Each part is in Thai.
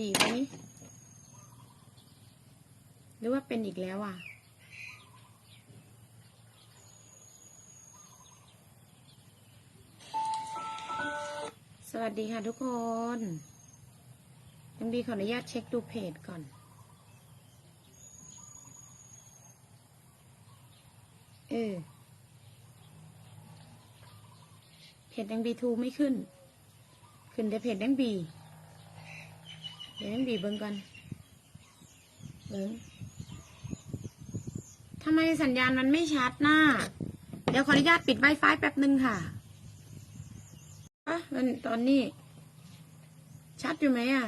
ดีไหมหรือว่าเป็นอีกแล้วอะ สวัสดีค่ะทุกคนยังบีขออนุญาตเช็คดูเพจก่อนเออเพจยังบีทูไม่ขึ้น ขึ้นแต่เพจยังบี เดี๋ยวยังบีเบิ้งก่อนเบิ้งทำไมสัญญาณมันไม่ชัดน่ะเดี๋ยวขออนุญาตปิด Wi-Fi แป๊บหนึ่งค่ะอะมันตอนนี้ ชัดอยู่ไหมอะ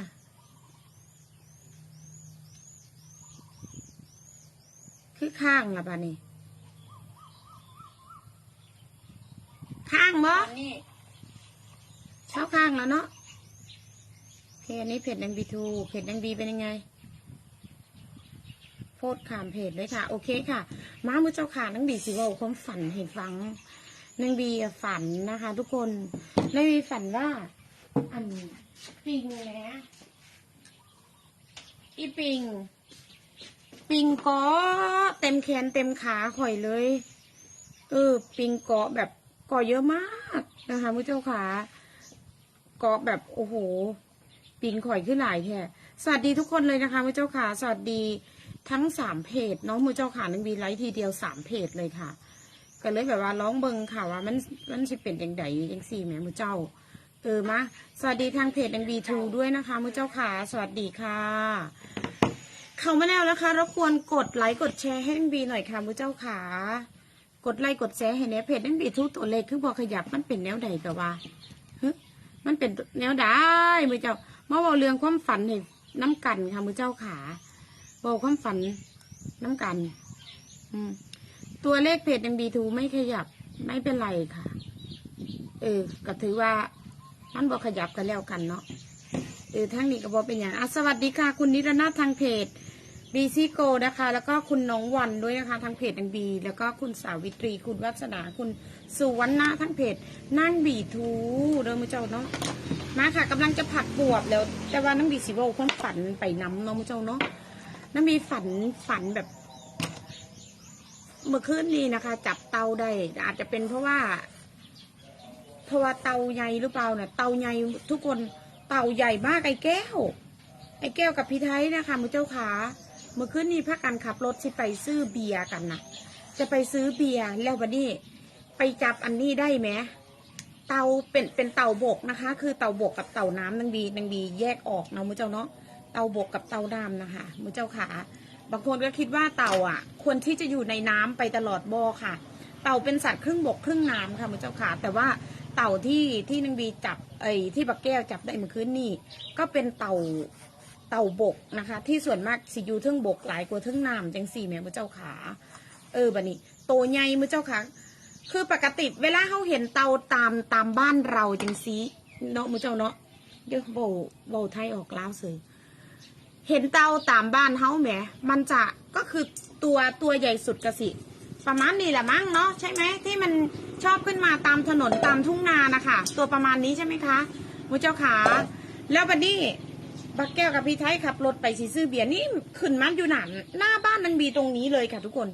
คือข้างละบ้านี่ข้างบ่เช้าข้างแล้วเนาะโอเคอันนี้เพจดังบีทูเพจดังบีเป็นยังไง โพสต์ขามเพจเลยค่ะ โอเคค่ะมาเมื่อเจ้าค่ะนังบีสิว่าความฝันให้ฟังนังบีฝันนะคะ ทุกคนนังบีฝันว่า อันปิงนะอีปิง ปิงกาะเต็มแขนเต็มขาข่อยเลย เออ ปิงเกาะแบบเกาะเยอะมากนะคะมุ้เจ้าขาเกาะแบบโอ้โห ปิงข่อยขึ้นหลายแค่สวัสดีทุกคนเลยนะคะมุ้เจ้าขาสวัสดีทั้งสามเพจน้องมือเจ้าขานังบีไลฟ์ทีเดียวสามเพจเลยค่ะ ก็เลยแบบว่าร้องเบิงค่ะว่ามันมันจะเป็นยังไงยังสี่แหม่มือเจ้า เออมาสวัสดีทางเพจดังบีทูด้วยนะคะมือเจ้าขาสวัสดีค่ะ เข้ามาแล้วนะคะรบกวนกดไลค์กดแชร์ให้ดังบีหน่อยค่ะมือเจ้าขากดไลค์กดแชร์ให้เนี้ยเพจดังบีทูตัวเล็กคือบอกขยับมันเป็นแนวใดกับว่าฮึมันเป็นแนวใดมือเจ้า เมาบอกเรื่องความฝันให้น้ำกันค่ะมือเจ้าขาบอกความฝันน้ำกัน อืม ตัวเลขเพจดังบีทูไม่ขยับไม่เป็นไรค่ะ เออก็ถือว่ามันบอกขยับกันแล้วกันเนาะเออทั้งนี้ก็บอกเป็นอย่างอะสวัสดีค่ะ คุณนิรนาทางเพจบีซีโกนะคะ แล้วก็คุณน้องวันด้วยนะคะ ทางเพจดังบี แล้วก็คุณสาวิตรี คุณวัฒนา คุณสุวรรณะทั้งเพจนั่งบีทูเดิมมือเจ้าเนาะ มาค่ะกำลังจะผัดบวบแล้ว แต่ว่าน้ำบีสิบโอความฝันไปน้ำนาะมือเจ้าเนาะน้ำบีฝันฝันแบบ เมื่อคืนนี้นะคะ จับเตาได้ อาจจะเป็นเพราะว่า เพราะว่าเตาใหญ่หรือเปล่าเนี่ยเตาใหญ่ทุกคนเตาใหญ่มากไอ้แก้ว ไอ้แก้วกับพี่ไทยนะคะมือเจ้าขาเมื่อคืนนี้พักกันขับรถสิไปซื้อเบียร์กันนะจะไปซื้อเบียร์แล้ววันนี้ไปจับอันนี้ได้ไหม เตาเป็นเป็นเตาบกนะคะ คือเตาบกกับเตาน้ำนังบีนังบีแยกออกเนาะมือเจ้าเนาะเตาบกกับเตาน้ำนะคะมือเจ้าขาบางคนก็คิดว่าเต่าอะ ควรที่จะอยู่ในน้ำไปตลอดบ่อค่ะ เต่าเป็นสัตว์ครึ่งบกครึ่งน้ำค่ะมือเจ้าขาแต่ว่าเต่าที่ที่นางบีจับไอ้ที่บักแก้วจับได้เมื่อคืนนี่ก็เป็นเต่าเต่าบกนะคะ ที่ส่วนมากสิอยู่ทึ่งบกหลายกว่าทึ่งน้ำจังสี่แม่มือเจ้าขา เออบัดนี้โตใหญ่มือเจ้าขา คือปกติเวลาเขาเห็นเตาตามตามบ้านเราจังสีเนาะมือเจ้าเนาะเดี๋ยวโบโบไทยออกล้าวเสยเห็นเตาตามบ้านเฮาแหม มันจะก็คือตัวตัวใหญ่สุดกะสิ ประมาณนี้แหละมั้งเนาะใช่ไหมที่มันชอบขึ้นมาตามถนนตามทุ่งนานะคะตัวประมาณนี้ใช่ไหมคะมุเจ้าขา แล้วบัดนี้บักแก้วกับพี่ไทยขับรถไปสีซื้อเบียร์นี่ขึ้นมันอยู่หนานหน้าบ้านนางบีตรงนี้เลยค่ะทุกคน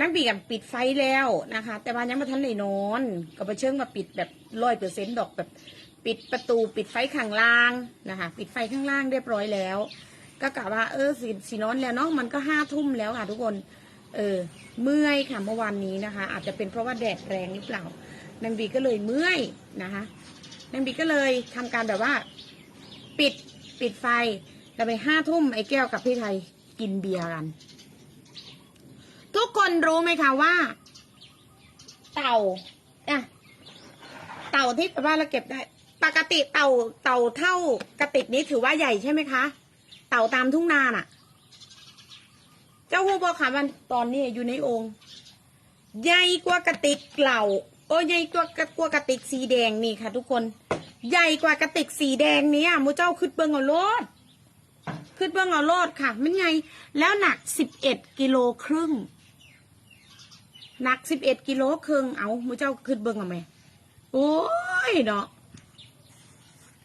นางบีกับปิดไฟแล้วนะคะ แต่ว่ายังไม่ทันเลยนอนก็ไปเชิงมาปิดแบบร้อยเปอร์เซ็นต์ดอกแบบ ปิดประตูปิดไฟข้างล่างนะคะ ปิดไฟข้างล่างเรียบร้อยแล้ว ก็กะว่าเออสีสีนอนแล้วเนาะมันก็ห้าทุ่มแล้วค่ะทุกคน เออเมื่อยค่ะเมื่อวานนี้นะคะ อาจจะเป็นเพราะว่าแดดแรงหรือเปล่านางบีก็เลยเมื่อยนะคะนางบีก็เลยทำการแบบว่า ปิดปิดไฟแล้วไปห้าทุ่มไอ้แก้วกับพี่ไทยกินเบียร์กัน กคนรู้ไหมคะว่า เต่าอะเต่าที่บ้านเราเก็บได้ ปกติเต่าเต่าเท่ากระติกนี้ถือว่าใหญ่ใช่ไหมคะ เต่าตามทุ่งนาน่ะ เจ้าฮูบอกค่ะมันตอนนี้อยู่ในโองค์ใหญ่กว่ากระติกเหล่าโอ้ใหญ่กว่ากกว่ากระติกสีแดงนี่ค่ะ ทุกคน ใหญ่กว่ากระติกสีแดงเนี้ยมูเจ้าขึ้นเบิ้งเอาโลดขึ้นเบิ้งเอาโลดค่ะ มันใหญ่แล้วหนักสิบเอ็ดกิโลครึ่ง หนักสิบเอ็ดกิโลครึ่งเอามูเจ้าขึ้นเบิ้งเอาไหมโอ้ยเนาะ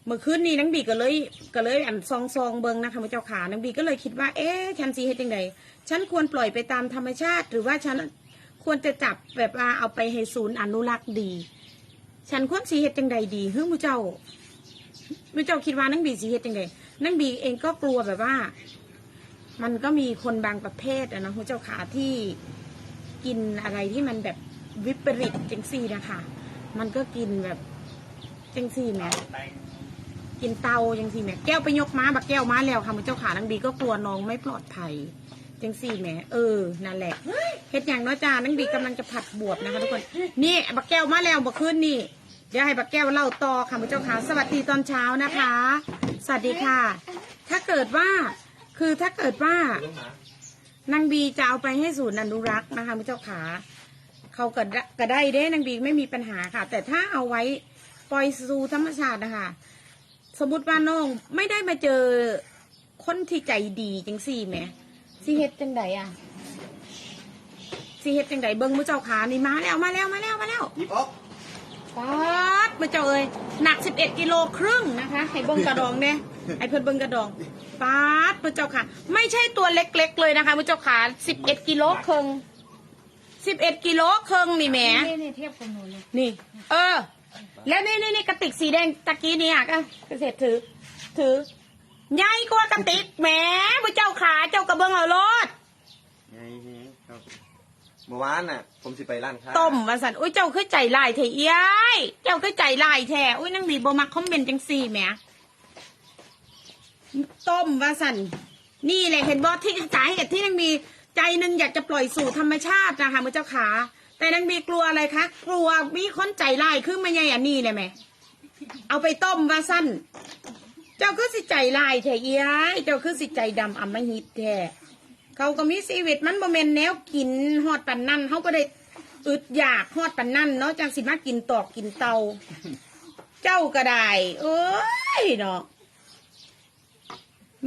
มมื่อคืนนี้นังบีก็เลยก็เลยอันซองซองเบิงนะคะพระเจ้าขานังบีก็เลยคิดว่า เอ๊ะฉันสีเฮ็ดยังไงฉันควรปล่อยไปตามธรรมชาติ หรือว่าฉันควรจะจับแบบว่าเอาไปให้ศูนย์อนุรักษ์ดี ฉันควรสีเฮ็ดจังใดดีเฮ้ยมูเจ้ามูเจ้าคิดว่านังบีสีเฮ็ดจังใดนังบีเองก็กลัวแบบว่า มันก็มีคนบางประเภทอะนะพระเจ้าขาที่ กินอะไรที่มันแบบวิปริตจังซี่นะคะ มันก็กินแบบจังซี่แหมกินเตาจังสี่แหมแก้วไปยกม้าบักแก้วม้าแล้วค่ะมือเจ้าขานังบีก็กลัวน้องไม่ปลอดภัยจังสี่แหมเออนั่นแหละเฮ็ดอย่างเน้อยจ้านังบีกำลังจะผัดบวบนะคะทุกคนนี่บักแก้วมาแล้วบักขึ้นนี่เดี๋ยวให้บักแก้วเล่าต่อค่ะมือเจ้าขาสวัสดีตอนเช้านะคะ สวัสดีค่ะ ถ้าเกิดว่าคือถ้าเกิดว่า นางบีจะเอาไปให้ศูนย์อนุรักษ์นะคะมือเจ้าขาเขาก็ได้ก็ได้เด้นางบีไม่มีปัญหาค่ะ แต่ถ้าเอาไว้ปล่อยสู่ธรรมชาตินะคะสมมติว่าน้องไม่ได้มาเจอคนที่ใจดีจังสี่แหมสิเฮ็ดจังใดอะสิเฮ็ดจังใดเบิ้งมือเจ้าขานี่มาแล้วมาแล้วมาแล้วมาแล้วหยิบออกป๊าดมือเจ้าเอ้ยหนักสิบเอ็ดกิโลครึ่งนะคะให้เบิ้งกระดองเนี่ยให้เพิ่นเบิ้งกระดอง ป๊าดมือเจ้าขาไม่ใช่ตัวเล็กๆเลยนะคะมือเจ้าขาสิบเอ็ดกิโลครึ่งสิบเอ็ดกิโลครึ่งนี่แหมนี่นี่เทียบกับหนูเลยนี่ เออ แล้วนี่นี่นี่กระติกสีแดงตะกี้เนี่ยก็เกษตรถือ ถือใหญ่กว่ากระติกแหมพระเจ้าขาเจ้ากระเบื้องเอารถไงครับเมื่อวานน่ะ ผมสิไปร้านค้าต้มมาสันอุ้ยเจ้าคือใจลายแท้เอ้ยเจ้าคือใจลายแท้อุ้ยนั่งบีบมักคอมเมนต์จังสี่แหม ต้มว่าสันนี่แหละเห็นบอที่สาเหตุที่นั่งมีใจนึงอยากจะปล่อยสู่ธรรมชาตินะคะมือเจ้าขา แต่นางบีกลัวอะไรคะกลัวมีคนใจลายขึ้นมาใหญ่อันนี้เลยไหมเอาไปต้มว่าสั้นเจ้าคือสิใจลายแท้เอี้ยเจ้าคือสิใจดำอำมหิตแท้เขาก็มีชีวิตมันบ่แม่นแนวกินฮอดปันนั่นเขาก็ได้อึดอยากฮอดปันนั่นเนาะจังสิมากินตอกกินเตา เจ้าก็ได้เอ้ยเนาะ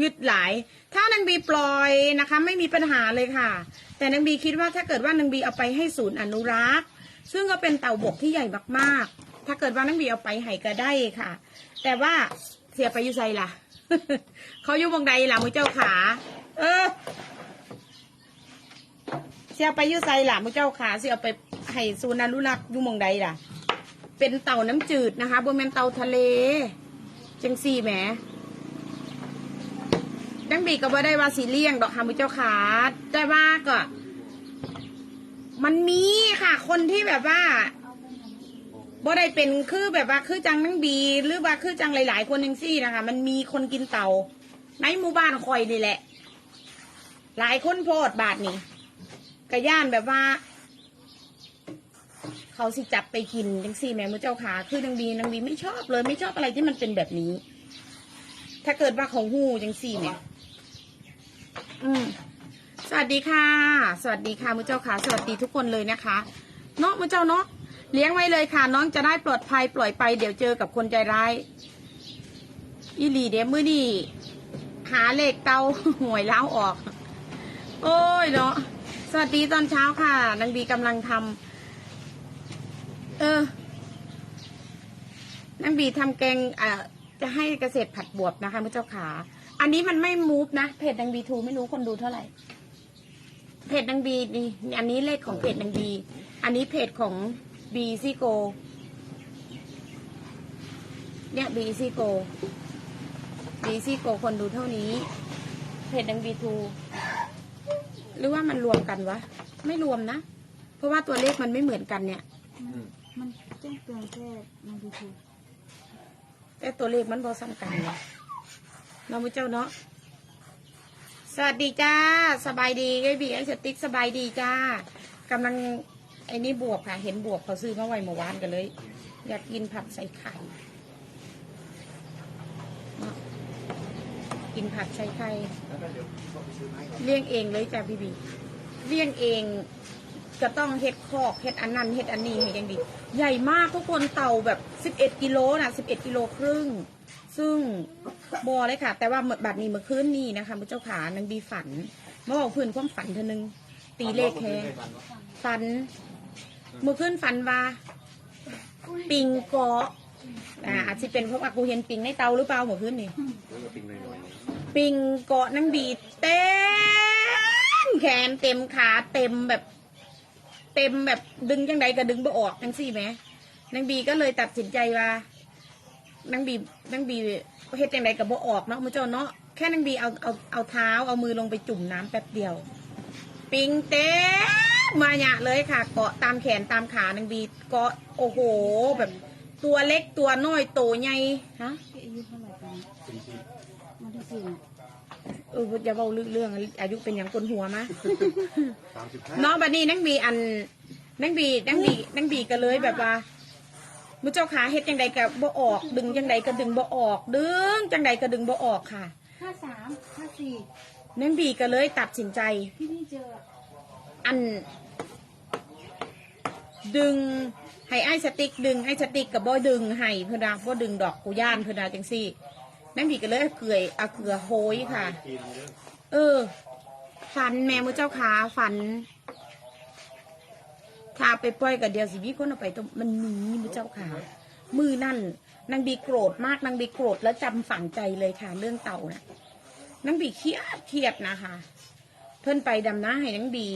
ยึดหลาย ถ้านางบีปล่อยนะคะ ไม่มีปัญหาเลยค่ะ แต่นางบีคิดว่าถ้าเกิดว่านางบีเอาไปให้ศูนย์อนุรักษ์ ซึ่งก็เป็นเต่าบกที่ใหญ่มากๆ ถ้าเกิดว่านางบีเอาไปให้ก็ได้ค่ะ แต่ว่าเสียไปอยู่ไซล่ะ เขาอยู่วงใดล่ะมือเจ้าขา เออ เสียไปอยู่ไซล่ะมือเจ้าขาเสียไปให้ศูนย์อนุรักษ์อยู่หมงใดล่ะ เป็นเต่าน้ำจืดนะคะบนเป็นเต่าทะเลจังสี่แหม ดังบีก็บ่ได้ว่าสีเลี่ยง ดอกค่ะมือเจ้าขาแต่ว่าก็ มันมีค่ะ คนที่แบบว่าบ่ได้เป็นคือแบบว่าคือจังนังบี หรือว่าคือจังหลาย ๆ คนยังซี่นะคะ มันมีคนกินเต่าในหมู่บ้านคอยนี่แหละ หลายคนโพดบาทนี่กระย่านแบบว่า เขาสิจับไปกินจังซี่แม่มือเจ้าขาคือนังบีนังบีไม่ชอบเลย ไม่ชอบอะไรที่มันเป็นแบบนี้ ถ้าเกิดว่าเขาหู้จังซี่เนี่ย อืมสวัสดีค่ะ สวัสดีค่ะมือเจ้าค่ะสวัสดีทุกคนเลยนะคะเนาะมือเจ้าเนาะเลี้ยงไว้เลยค่ะ น้องจะได้ปลอดภัยปล่อยไปเดี๋ยวเจอกับคนใจร้ายอีหลีเดี๋ยวมือนี่หาเหลขเตาหวยล้าวออก โอ้ยเนาะสวัสดีตอนเช้าค่ะนางบีกำลังทำเออนางบีทำแกงเอ่อจะให้เกษตรผัดบวบนะคะมือเจ้าขา อันนี้มันไม่มูฟนะเพจนางบีทูไม่รู้คนดูเท่าไหร่เพจนางบีนี่อันนี้เลขของเพจนางบีอันนี้เพจของบีซีโกเนี่ยบีซีโกบีซีโกคนดูเท่านี้ เพจนางบีทูหรือว่ามันรวมกันวะ ไม่รวมนะ เพราะว่าตัวเลขมันไม่เหมือนกันเนี่ยอืมมันแจ้งเตือนแค่ในยูทูบแต่ตัวเลขมันบอซ้ำกันเลย เราไม่เจ้าเนาะสวัสดีจ้า สบายดีไอบีไอสติ๊กสบายดีจ้ากำลังไอ้นี่บวบค่ะ เห็นบวบเขาซื้อมาไว้เมื่อวานกันเลย อยากกินผัดใส่ไข่ กินผัดใส่ไข่เลี้ยงเองเลยจ้าพี่บีเลี้ยงเองก็ต้องเฮ็ดคอกเฮ็ดอันนั้นเฮ็ดอันนี้ให้ยังดี ใหญ่มากทุกคนเต่าแบบสิบเอ็ดกิโลนะสิบเอ็ดกิโลครึ่ง ซึ่งบอเลยค่ะ แต่ว่าบัดนี้เมื่อคืนนี้นะคะมุเจ้าขานางบีฝันเมื่อบอกพื่อนความฝันเธอนึง ตีเลขแค่ฝัน เมื่อคืนฝันว่า ปิงเกาะอ่าอาจจะเป็นเพราะว่ากูเห็นปิงในเตาหรือเปล่าเมื่อคืนนี้ปิงเกาะนางบีเต็มแขนเต็มขาเต็มแบบ เต็มแบบดึงจังใดก็ดึงบ่ออกจังสี่ไหมนางบีก็เลยตัดสินใจว่า นางบีนางบีเฮ็ดจังใดก็บ่ออกเนาะมือเจ้าเนาะแค่นางบีเอาเอาเอาเท้าเอามือลงไปจุ่มน้ำแป๊บเดียว ปิงเต็มมาหยะเลยค่ะ เกาะตามแขนตามขานางบีเกาะโอ้โห แบบ ตัวเล็กตัวน้อยโตใหญ่ฮะพี่อายุเท่าไหร่ตอนนี้วันที่สี่น่ะเอออย่าเบาเรื่องอายุเป็นอย่างคนหัวมะ สามสิบห้าน้องบัดนี้นังบีอันนังบีนังบีนังบีก็เลยแบบว่า มุเจ้าขาเฮ็ดจังใดก็บ่ออก ดึงจังใดก็ดึงบ่ออก ดึงจังใดก็ดึงบ่ออกค่ะห้าสามห้าสี่นังบีก็เลยตัดสินใจ ที่พี่เจออัน ดึงให้ไอ้สติ๊กดึงไอ้สติ๊กกับบ่ดึงให้เพื่อนดาบ่ดึงดอกกูย่านเพื่อนดาจังซี่นังบีก็เลยเอาเกลือเอาเกลือโหยค่ะ เออ ฝันแม่มือเจ้าขาฝัน ถ้าไปปล่อยกับเดียวสิมีคนเอาไปตมมันหนีมือเจ้าขามือนั่นนางบีโกรธมากนางบีโกรธแล้วจำฝังใจเลยค่ะ เรื่องเต่านะนางบีเครียดเครียดนะคะ เพิ่นไปดำน้าให้นางบี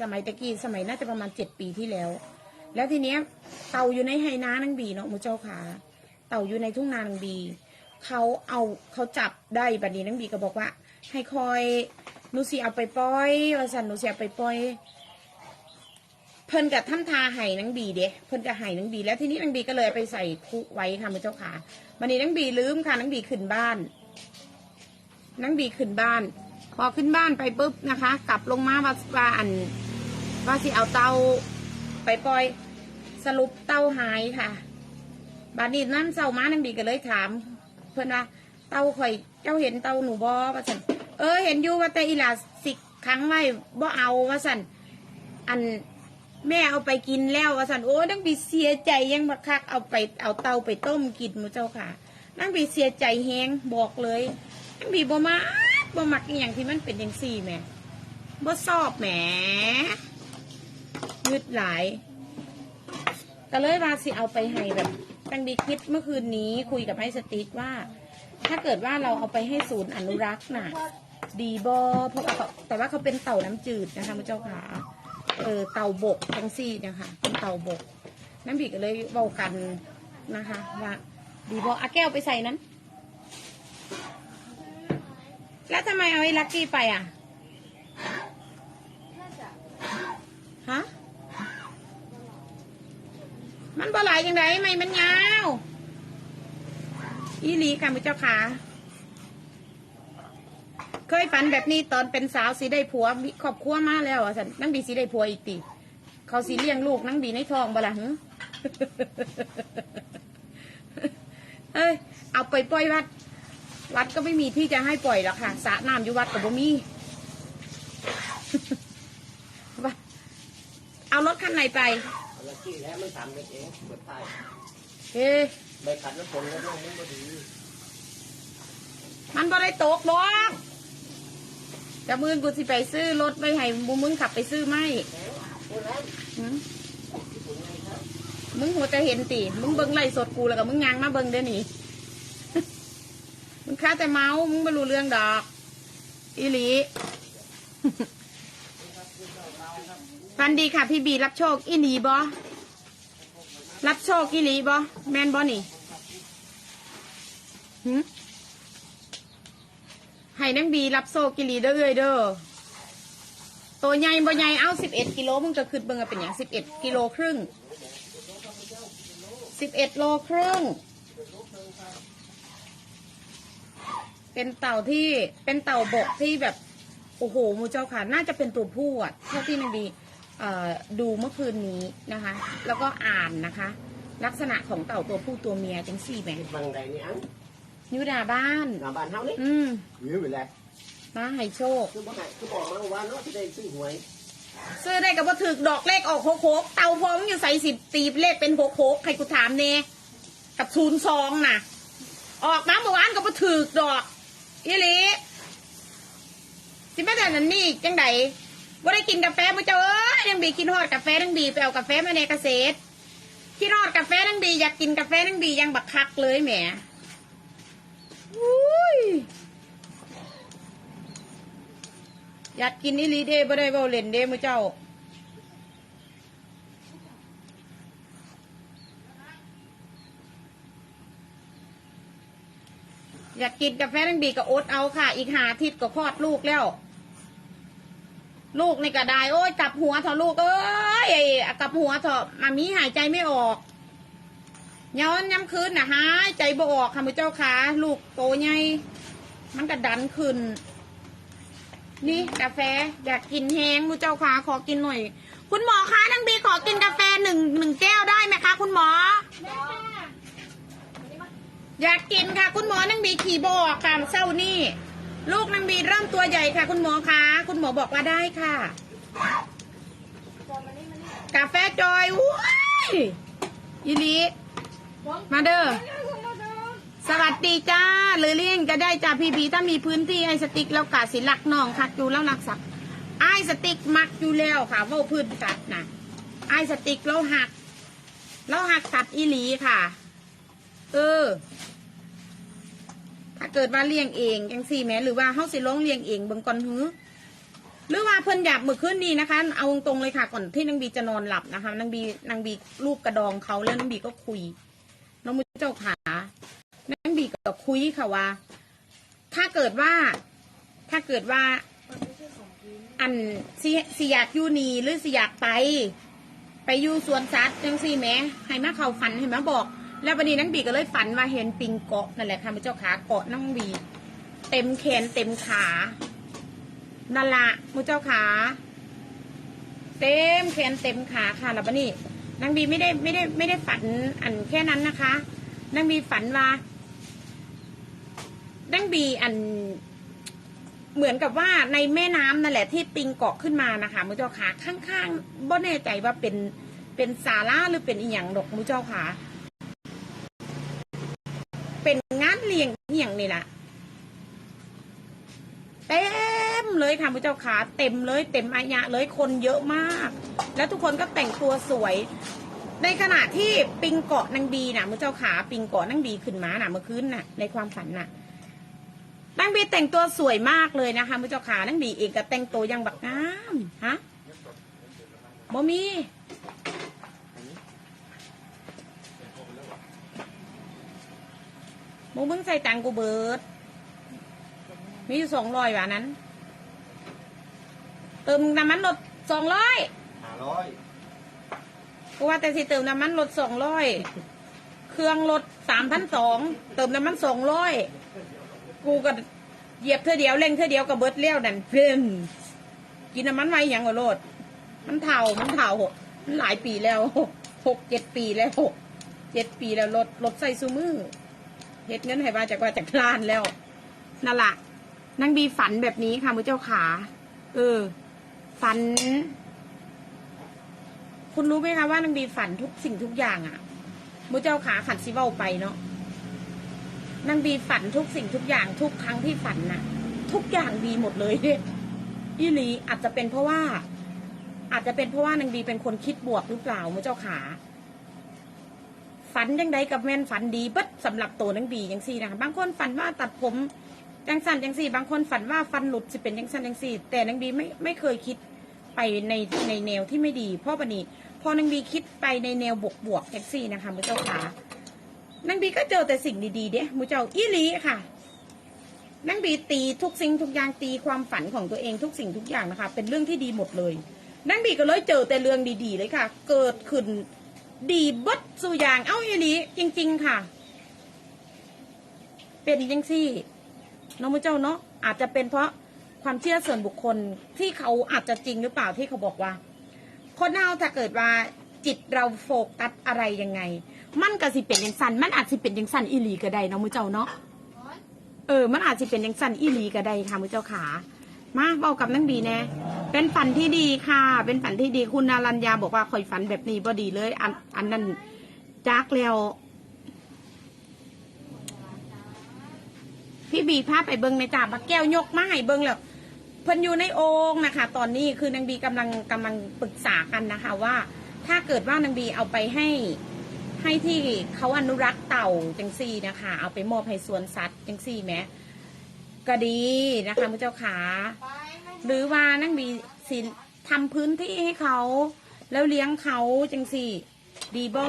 สมัยตะกี้สมัยน่าจะประมาณเจ็ดปีที่แล้ว แล้วทีเนี้ยเต่าอยู่ในไหน้านางบีเนาะมือเจ้าขาเต่าอยู่ในทุ่งนานางบีเขาเอาเขาจับได้บัดนี้นางบีก็บอกว่า ให้คอยนูสิเอาไปปล่อยว่าสันนูสิเอาไปปล่อย เพิ่นกับทำทาไห้นางบีเด้เพิ่นกับไห้นางบีแล้วทีนี้นางบีก็เลยไปใส่คุไว้ค่ะมือเจ้าขาวันนี้นางบีลืมค่ะนางบีขึ้นบ้านนางบีขึ้นบ้าน พอขึ้นบ้านไปปุ๊บนะคะ กลับลงมาว่าว่าอันว่าสิเอาเตาไปปล่อยสรุปเตาหายค่ะบาดนี้นั่นเศร้ามานางบีก็เลยถาม เพื่อนว่าเตาข่อยเจ้าเห็นเตาหนูบอว่าสันเออเห็นอยู่ว่าแต่อีหลาสิครั้งไว้บ่เอาว่าสันอัน แม่เอาไปกินแล้วว่าสันโอ้นังบีเสียใจยังบักคักเอาไปเอาเตาไปต้มกินมูเจ้าค่ะ นังบีเสียใจแฮงบอกเลยนังบีบ่มาบ่มักอย่างที่มันเป็นอย่างสี่แม่บ่ชอบแหมยืดหลายก็เลยว่าสิเอาไปให้แบบตั้งดีคิดเมื่อคืนนี้คุยกับไอ้สติ๊กว่า ถ้าเกิดว่าเราเอาไปให้ศูนย์อนุรักษ์น่ะ ดีบอเพราะว่แต่ว่าเขาเป็นเต่าน้ำจืดนะคะพระเจ้าค่ะ เออเตาบกทั้งซี่นะคะเป็นเตาบกน้ำผีก็เลยเบากันนะคะว่าดีบออาแก้วไปใส่นั้น แล้วทำไมเอาไอ้ลักกี้ไปอะฮะมันบ่หลายยังไงไม่มันยาว อีหลีค่ะมุเจ้าขา เคยฝันแบบนี้ตอนเป็นสาวสีได้ผัวมีครอบครัวมาแล้วอะสันนั่งบีสีได้ผัวอีกตีเขาสีเลี้ยงลูกนั่งบีในท้องบ่ล่ะหึเอ้ยเอาไปปล่อยวัด วัดก็ไม่มีที่จะให้ปล่อยหรอกค่ะสระน้ำอยู่วัดกับบ่มีวัดเอารถคันไหนไปแล้วที่แล้วมันสามเม็ดเองเปิดใต้เฮ้ยใบขัดน้ำฝนแล้วน้องมันก็ดี มันบ่ได้ตกหรอก จะมือนกูสิไปซื้อรถไปให้บูมึงขับไปซื้อไหมหืมมึงหัวจะเห็นติ มึงเบิ้งไล่สดกูแล้วก็มึงยางมาเบิ้งเดี๋ยวนี้ มึงค้าแต่เมา มึงไม่รู้เรื่องดอก อีหลี ฟันดีค่ะพี่บีรับโชค อีหลีบอรับโชคอีหลีบอแมนบอนี่หืม ให้นังบีรับโซกิลีเด้อเอ้ยเด้อตัวใหญ่บ่ใหญ่เอาสิบเอ็ดกิโลมึงก็คือเบิ่งเป็นอย่างสิบเอ็ดกิโลครึ่งสิบเอ็ดโลครึ่ง เป็นเต่าที่เป็นเต่าบกที่แบบ โอ้โหมูเจ้าค่ะ น่าจะเป็นตัวผู้อะเท่าที่นังบีดูเมื่อคืนนี้นะคะ แล้วก็อ่านนะคะ ลักษณะของเต่าตัวผู้ตัวเมียจังสี่แหม ฟังใดนี่อันนิวดาบ้าน หน้าบ้านเฮานี่อืมยื้อไปเลยมาให้โชค คือบ่ให้คือบอกมาว่าเนาะที่ได้ซื้อหวยซื้อได้กับว่าถือดอกเลขออกโคกโคกเตาพร้อมอยู่ใส่สิบตีเลขเป็นโคกโคกใครกูถามเน่กับศูนย์ซองน่ะ ออกมาเมื่อวานก็บ่ถือดอกอีหลีสิแม่แต่นั่นนี่จังไดว่าได้กินกาแฟมื้อเจ้าเอ้ยยังบีกินฮอดกาแฟทั้งบีไปเอากาแฟมาในเกษตรที่รอดกาแฟนังบีอยากกินกาแฟนังบียังบักคักเลยแหม อุ้ยอยากกินอีลีเด้บ่ได้เว้าเล่นเด้มื้อเจ้า อยากกินกาแฟนังบีก็อดเอาค่ะ อีกหาทิตย์ก็คลอดลูกแล้ว ลูกในกระไดโอ้ยกลับหัวเถอะลูกเอ้ยกลับหัวเถอะมามีหายใจไม่ออก ย้อนย้ำคืนนะหายใจบ่ออกค่ะมือเจ้าขาลูกโตใหญ่มันก็ดันขึ้น นี่กาแฟอยากกินแห้งมือเจ้าขาขอกินหน่อย คุณหมอคะนางบีขอกินกาแฟหนึ่งหนึ่งแก้วได้ไหมคะ คุณหมอ อยากกินค่ะ คุณหมอนางบีขี่บออกค่ะเศร้านี่ ลูกนางบีเริ่มตัวใหญ่ค่ะ คุณหมอคะคุณหมอบอกว่าได้ค่ะ กาแฟจอยว้ายอีลี มาเด้อสวัสดีจ้าหรือเลี่ยงก็ได้จ้าพี่บีถ้ามีพื้นที่ไอสติ๊กแล้วกาสิลักน้องคักอยู่แล้วนักสักไอสติ๊กมักอยู่แล้วค่ะว่าพื้นกัดนะไอสติ๊กเราหักเราหักสัตว์อีหลีค่ะ เออ ถ้าเกิดว่าเลี้ยงเองยังสี่แม่หรือว่าเฮาสิลองเลี้ยงเองเบิ่งก่อนหือหรือว่าเพิ่นอยากมื้อคืนนี้นะคะ เอาตรงเลยค่ะก่อนที่นางบีจะนอนหลับนะคะนางบีนางบีลูกกระดองเขาแล้วนางบีก็คุย น้องมุเจ้าขานางบีก็คุยค่ะว่า ถ้าเกิดว่า ถ้าเกิดว่า อันสิสิอยากอยู่นีหรือสิอยากไป ไปอยู่สวนสัตว์จังสี่แหม่ให้มาเขาฝันให้มาบอก แล้ววันนี้นังบีก็เลยฝันมาเห็นปิงเกาะนั่นแหละค่ะพระเจ้าขาเกาะนังบี เต็มแขนเต็มขานั่นละมุเจ้าขา เต็มแขนเต็มขาค่ะแล้ววันนี้ นางบีไม่ได้ไม่ได้ไม่ได้ฝันอันแค่นั้นนะคะนางบีฝันว่านางบีอัน เหมือนกับว่าในแม่น้ำนั่นแหละที่ปิงเกาะขึ้นมานะคะมุเจ้าขาข้างๆบ่แน่ใจว่าเป็นเป็นซาร่าหรือเป็นอีหยังดอกมุเจ้าขาเป็นงานเลี้ยงเหี่ยงนี่แหละ เต็มเลยค่ะพระเจ้าขาเต็มเลยเต็มอายะเลยคนเยอะมาก แล้วทุกคนก็แต่งตัวสวย ในขณะที่ปิงเกาะนางบีน่ะพระเจ้าขาปิงเกาะนางบีขึ้นมาน่ะเมื่อคืนน่ะในความฝันน่ะนางบีแต่งตัวสวยมากเลยนะคะพระเจ้าขานางบีเองก็แต่งตัวอยังบักงามฮะบ่มีมึงเพิ่งใส่ตังกูเบิด มีอยู่สองร้อยว่านั้น เติมน้ำมันรถสองร้อยห้าร้อยกูว่าแต่สิเติมน้ำมันรถสองร้อยเครื่องรถสามพันสองเติมน้ำมันสองร้อยกูก็เหยียบเธอเดียวเร่งเธอเดียวกับเบิดเลี้ยวนั่นเพิ่นกินน้ำมันไว้อยังกว่ารถมันเท่ามันเท่ามันหลายปีแล้วหกเจ็ดปีแล้วเจ็ดปีแล้วรถรถใส่ซูมือเฮ็ดเงินให้ว่าจากว่าจากล้านแล้วนั่นละ นางบีฝันแบบนี้ค่ะมือเจ้าขา เออ ฝัน คุณรู้ไหมคะว่านางบีฝันทุกสิ่งทุกอย่างอะ่ะมือเจ้าขาขันซิเว้าไปเนาะนางบีฝันทุกสิ่งทุกอย่างทุกครั้งที่ฝันน่ะ ทุกอย่างดีหมดเลยเนี่ยอีหลีอาจจะเป็นเพราะว่า อาจจะเป็นเพราะว่านางบีเป็นคนคิดบวกหรือเปล่ามือเจ้าขาฝันยังไดกับแม่นฝันดีเบิดสำหรับตัวนังบียังสี่นะคะบางคนฝันว่าตัดผม จังสันจังสี่ บางคนฝันว่าฟันหลุดสิเป็นจังสันจังสี่ แต่นังบีไม่ไม่เคยคิดไปในในแนวที่ไม่ดี เพราะบันนี้พอนังบีคิดไปในแนวบวกบวกๆจังสี่นะคะมุเจ้าขานังบีก็เจอแต่สิ่งดีๆเด้มุเจ้าอีลีค่ะนังบีตีทุกสิ่งทุกอย่างตีความฝันของตัวเองทุกสิ่งทุกอย่างนะคะ เป็นเรื่องที่ดีหมดเลยนังบีก็เลยเจอแต่เรื่องดีๆเลยค่ะ เกิดขึ้นดีบดสู่อย่างเอ้าอีลีจริง ๆ ค่ะ เป็นยังซี่ น้องมุเจ้าเนาะอาจจะเป็นเพราะความเชื่อส่วนบุคคลที่เขาอาจจะจริงหรือเปล่าที่เขาบอกว่า คนเราถ้าเกิดว่าจิตเราโฟกัสอะไรยังไง มันก็สิเป็นยังสันมันอาจสิเป็นยังสันอีหลีก็ได้เนาะมุเจ้าเนาะเออ มันอาจสิเป็นยังสันอีหลีก็ได้ค่ะมุเจ้าขามาเบากับนังบีแน่เป็นฝันที่ดีค่ะ เป็นฝันที่ดีคุณนารัญญาบอกว่าคอยฝันแบบนี้บ่ดีเลย อันอันนั้นจักแล้ว พี่บีพาไปเบิงในจ่าบักแก้วยกไมาให้เบิงแล้วเพิ่นอยู่ในโองนะคะ ตอนนี้คือนางบีกำลังกำลังปรึกษากันนะคะว่า ถ้าเกิดว่านางบีเอาไปให้ให้ที่เขาอนุรักษ์เต่าจังซี่นะคะ เอาไปมอบให้สวนสัตว์จังซี่แหมก็ดีนะคะมุเจ้าขาหรือว่านั่งมีสิทำพื้นที่ให้เขา แล้วเลี้ยงเขาจังสี่ ดีบอ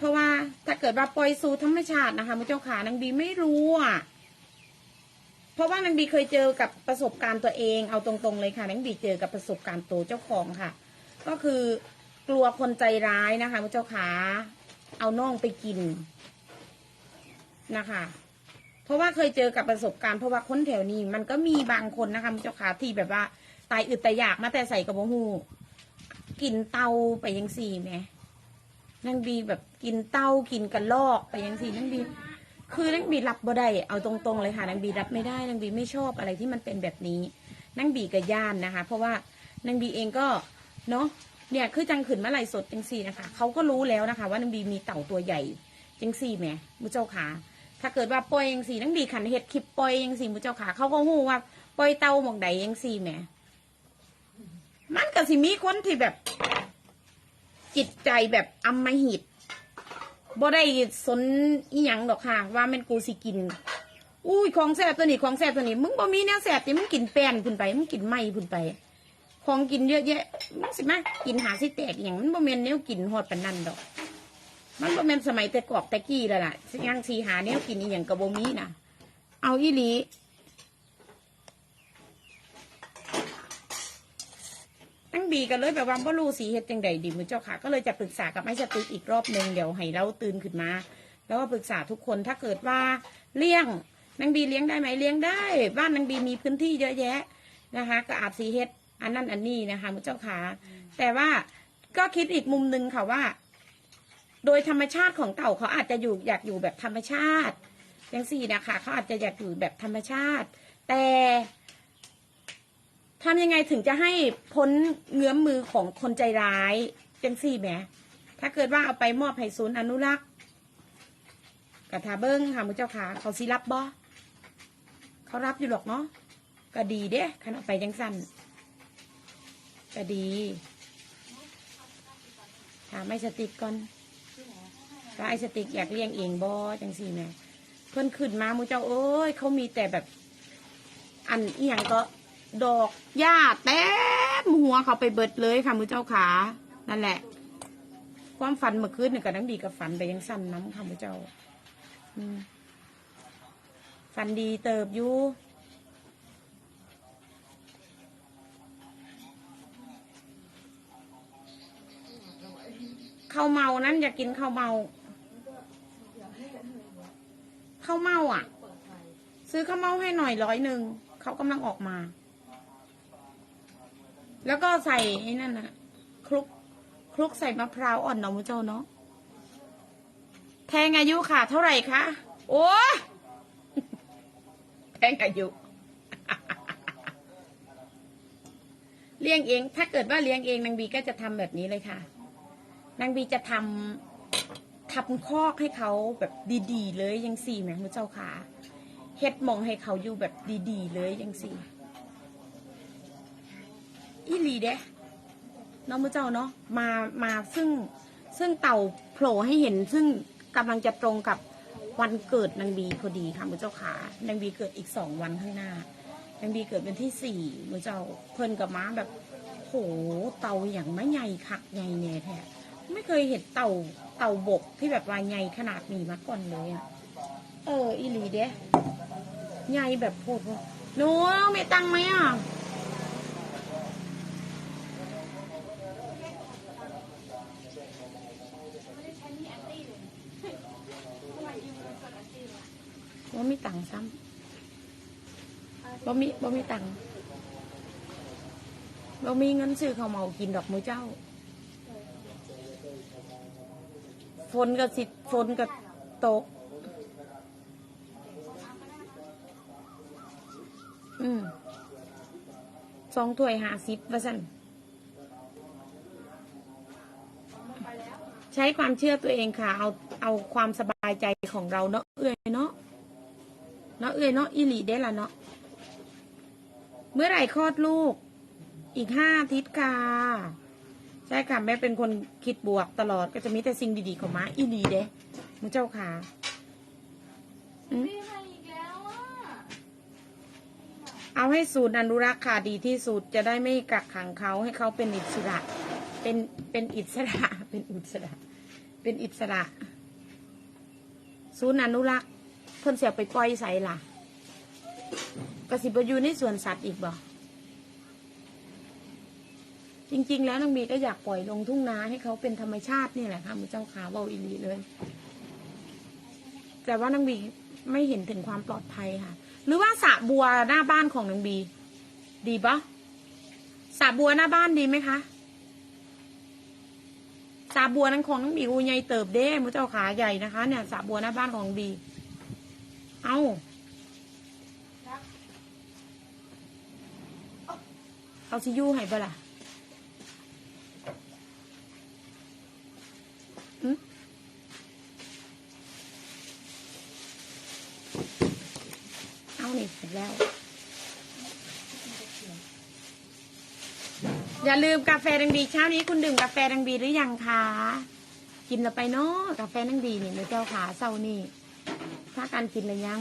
เพราะว่าถ้าเกิดว่าปล่อยสู่ธรรมชาตินะคะมุเจ้าขานางบีไม่รู้อะเพราะว่านางบีเคยเจอกับประสบการณ์ตัวเองเอาตรงๆเลยค่ะนางบีเจอกับประสบการณ์ตัวเจ้าของค่ะ ก็คือกลัวคนใจร้ายนะคะมุเจ้าขาเอาน่องไปกินนะคะ เพราะว่าเคยเจอกับประสบการณ์เพราะว่าคนแถวนี้ มันก็มีบางคนนะคะมุเจ้าขาที่แบบว่าตายอึดแต่อยากมาแต่ใส่กระบอกหูกินเตาไปยังสี่ไหม นางบีแบบกินเต้ากินกระลอกไปยังสี่นางบี คือนางบีรับบ่ได้เอาตรงๆเลยค่ะนางบีรับไม่ได้นางบีไม่ชอบอะไรที่มันเป็นแบบนี้นางบีกับย่านนะคะ เพราะว่านางบีเองก็เนาะเนี่ยคือจังขืนมาไหลฟ์สดจังสี่นะคะเขาก็รู้แล้วนะคะ ว่านางบีมีเต่าตัวใหญ่จังสี่แหมมุเจ้าขาถ้าเกิดว่าปล่อยยังสี่นางบีขันเห็ดคลิปปล่อยยังสี่มุเจ้าขาเขาก็หูว่าปล่อยเต่าหมองใดยังสี่แหมมันก็สิมีคนที่แบบ จิตใจแบบอำมหิตบ่ได้สนอีหยังดอกค่ะ ว่าแมันกูสิกิน อุ้ยของแซ่บตัวนี้ของแซ่บตัวนี้ มึงบ่มีแนวแซ่บที่มึงกินแป้นพุ่นไป มึงกินไม่พุ่นไป ของกินเยอะแยะมึงสิมากินหาสิแตกอหย่างมันบ่แม่นแนวกินฮอดปานนั้นดอก มันบ่แม่นสมัยแต่กอกแต่กี้แล้วล่ะสิยังสีหาแนวกินอีหยังก็บ่มีนะเอาอีหลี ตั้ง บีกันเลยแบบว่าบ่รู้สีเฮ็ดจังใดดีมือเจ้าค่ะ ก็เลยจะปรึกษากับไอ้สติกอีกรอบหนึ่งเดี๋ยวให้เราตื่นขึ้นมา แล้วก็ปรึกษาทุกคนถ้าเกิดว่าเลี้ยงนางบีเลี้ยงได้ไหมเลี้ยงได้ บ้านนางบีมีพื้นที่เยอะแยะนะคะ ก็อาบสีเฮ็ดอันนั้นอันนี้นะคะมือเจ้าค่ะ แต่ว่าก็คิดอีกมุมหนึ่งค่ะว่า โดยธรรมชาติของเต่าเขาอาจจะอยู่อยากอยู่แบบธรรมชาติอย่างสี่นะคะเขาอาจจะอยากอยู่แบบธรรมชาติ แต่ ทำยังไงถึงจะให้พ้นเงื้อมมือของคนใจร้ายจังสี่แหมถ้าเกิดว่าเอาไปมอบให้ศูนย์อนุรักษ์กะทาเบิ้งค่ะมือเจ้าขาเขาสิรับบ่เขารับอยู่หรอกเนาะก็ดีเด้ขันเอาไปจังสั้นก็ดีถามไม่สติกก่อนว่าไอ้สติกอยากเลี้ยงเองบ่จังสี่แหม่เพิ่นขึ้นมามูเจ้าเอ้ยเขามีแต่แบบ อันอีหยังก็ ดอกหญ้าเต็มหัวเขาไปเบิดเลยค่ะมูเจ้าขานั่นแหละ ความฝันเมื่อคืนนี่กับนังดีกับฝันไปยังสั้นน้ำค่ะมูเจ้าฝันดีเติบอยู่ข้าวเมานั้นอยากกินข้าวเมาข้าวเมาอะ ซื้อข้าวเมาให้หน่อยร้อยหนึ่งเขากำลังออกมา แล้วก็ใส่ไอ้นั่นนะคลุกคลุกใส่มะพร้าวอ่อนเนาะมุเจ้าเนาะแทงอายุค่ะ เท่าไหร่คะโอ้แทงอายุ เลี้ยงเอง ถ้าเกิดว่าเลี้ยงเองนางบีก็จะทำแบบนี้เลยค่ะนางบีจะทำทำคอกให้เขาแบบดีๆ เลยยังสี่แหมมุเจ้าขาเฮ็ดมองให้เขาอยู่แบบดีๆ เลยยังสี่ อีหลีเด้น้องมุเจ้าเนาะมามาซึ่งซึ่งเต่าโผล่ให้เห็นซึ่งกำลังจะตรงกับวันเกิดนางบีพอดีค่ะมุเจ้าขานางบีเกิดอีกสองวันข้างหน้านางบีเกิดเป็นที่สี่มุเจ้าเพิ่นกับม้าแบบโหเต่าอย่างไม่ใหญ่คักใหญ่แน่แท้ไม่เคยเห็นเต่าเต่าบกที่แบบว่าใหญ่ขนาดนี้มาก่อนเลยอะเอออีหลีเด้ใหญ่แบบโพดว่าหนูมีตังค์ไหมอะว่ามีตังค์ซ้ำว่ามีว่มีตังค์ว่มีเงินซื้อข้าวเหมากินดอกมือเจ้า ฝนก็สิฝนก็ตก อืมสองถ้วยห้าสิบว่าสั่นใช้ความเชื่อตัวเองค่ะ เอาเอาความสบายใจของเราเนาะเอื้อยเนาะเนาะเอื้อยเนาะอีหลีได้ละเนาะ เมื่อไหร่คลอดลูก อีกห้าอาทิตย์ค่ะ ใช่ค่ะ แม่เป็นคนคิดบวกตลอดก็จะมีแต่สิ่งดีๆเข้ามาอีดีเด้มุเจ้าค่ะอืม พี่ให้อีกแล้วอะเอาให้สูตรอนุรักษ์ค่ะดีที่สุดจะได้ไม่กักขังเขาให้เขาเป็นอิสระ เป็นเป็นอิสระ เป็นอิสระ เป็นอิสระ ศูนย์อนุรักษ์เพิ่นเสียไปปล่อยใส่ล่ะ กสิบอยู่ในสวนสัตว์อีกบ่จริง ๆ แล้วนางบีก็อยากปล่อยลงทุ่งนาให้เขาเป็นธรรมชาตินี่แหละค่ะมือเจ้าขาเบาอิลีเลย แต่ว่านางบีไม่เห็นถึงความปลอดภัยค่ะ หรือว่าสระบัวหน้าบ้านของนางบี ดีปะสระบัวหน้าบ้านดีไหมคะสระบัวนั้นของนางบีอูใหญ่เติบเด้มือเจ้าขาใหญ่นะคะ เนี่ยสระบัวหน้าบ้านของบี เอ้า เอาซิยูให้ปล่ะอืมเอานี่เสร็จแล้ว อย่าลืมกาแฟดังดีเช้านี้คุณดื่มกาแฟดังดีหรือยังคะ กินแล้วไปเนาะกาแฟดังดีนี่ในแก้วขาเศร้านี่ ถ้าการกินหรือยัง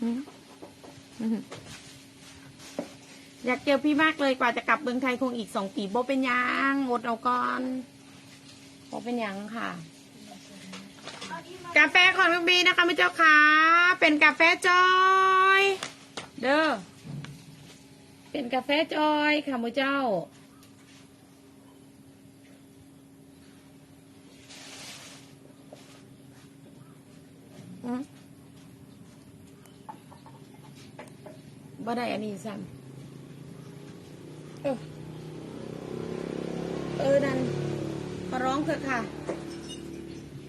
หืมอืม อยากเจอพี่มากเลยกว่าจะกลับเมืองไทยคงอีกสองปีโบเป็นยังอดเอาก่อนโบเป็นยังค่ะ กาแฟของลุงบีนะคะพี่เจ้าขาเป็นกาแฟจอย เด้อเป็นกาแฟจอยค่ะมือเจ้าบ่ได้อันนี้ซ้ำเออ เออนั่นขอร้องเถอะค่ะ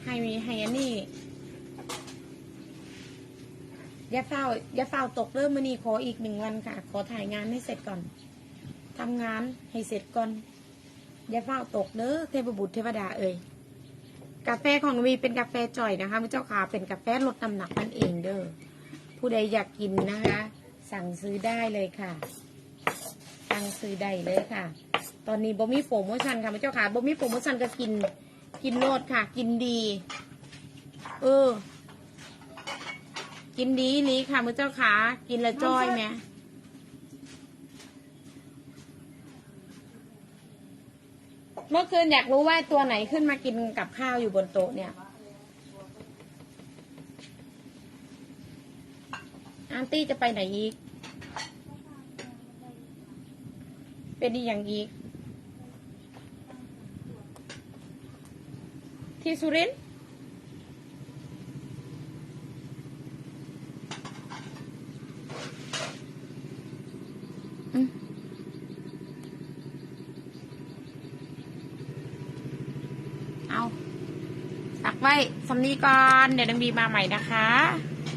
ให้มีให้อันนี้อย่าเฝ้าอย่าเฝ้าตกเริ่มมานี่ขออีกหนึ่งวันค่ะ ขอถ่ายงานให้เสร็จก่อนทำงานให้เสร็จก่อนอย่าเฝ้าตกเด้อเทพบุตรเทวดาเอ่ยกาแฟของวีเป็นกาแฟจ่อยนะคะพระเจ้าค่ะเป็นกาแฟลดน้ำหนักนั่นเองเด้อผู้ใดอยากกินนะคะ สั่งซื้อได้เลยค่ะ สั่งซื้อได้เลยค่ะ ตอนนี้บ่มีโปรโมชั่นค่ะพระเจ้าค่ะบ่มีโปรโมชั่นก็กิน กินโลดค่ะ กินดี เออ กินดีนี้ค่ะมือเจ้าขากินละจ้อยไหมเมื่อคืนอยากรู้ว่าตัวไหนขึ้นมากินกับข้าวอยู่บนโต๊ะเนี่ยอันตี้จะไปไหนอีก เป็นอีอย่างอีก ที่สุรินทร์อืมเอาตักไว้สำนีก่อน เดี๋ยวนังบีมาใหม่นะคะ